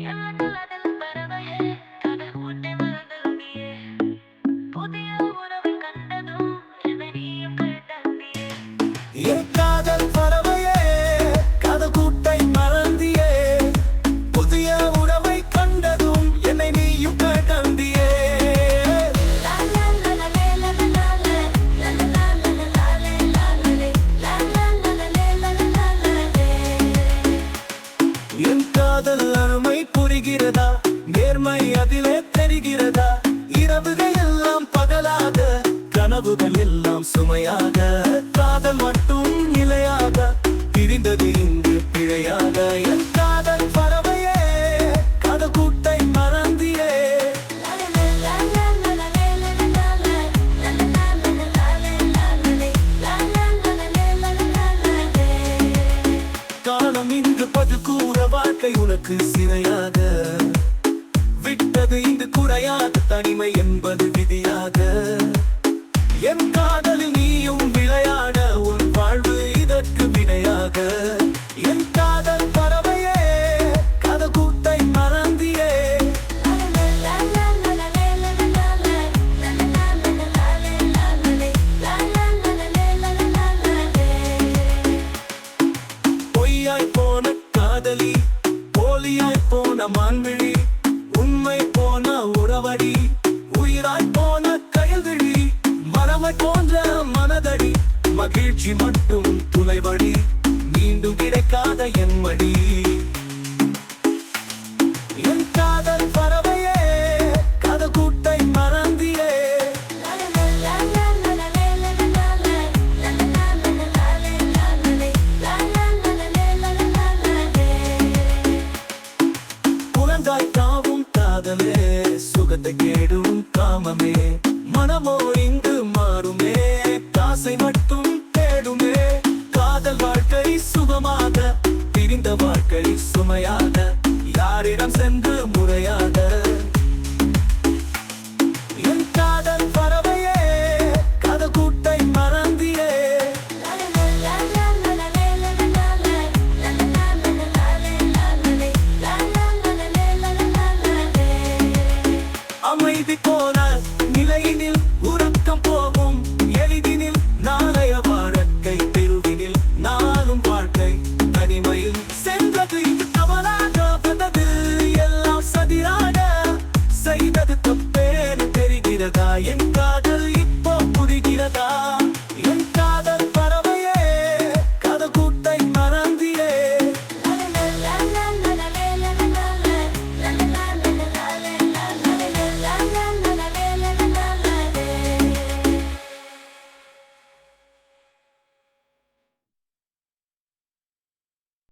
Yeah. அருமை புரிகிறதா? நேர்மை அதிலே தெரிகிறதா? இரவுகள் எல்லாம் பகலாக கனவுகள் எல்லாம் சுமையாக காதல் மட்டும் நிலையாக பிரிந்தது இங்கு பிழையாக. வாழ்க்கை உனக்கு சிறையாக விட்டது இங்கு குறையாத தனிமை என்பது விதியாக போன மான்விழி உண்மை போன உறவடி உயிராய் போன கயல்விழி மரமை போன்ற மனதடி மகிழ்ச்சி மட்டும் துளைவடி மீண்டும் கிடைக்காத என் மடி. குழந்தாய் தாவும் காதலே சுகத்தை கேடும் காமமே. மனமோ இங்கு மாறுமே காசை மட்டும் தேடுமே. காதல் வாழ்க்கை சுகமாக பிரிந்த வாழ்க்கை சுமையாக. யாரிடம் சென்று கல்வி போன நிலையினில் உறக்கம் போகும். எளிதினில் நாளைய வாழ்க்கை தெருவினில் நானும் வாழ்க்கை தனிமையில் சென்றது. இது தவறாக வந்தது. எல்லாம் சதிராக செய்தது தப்பேன் தெரிகிறதா என்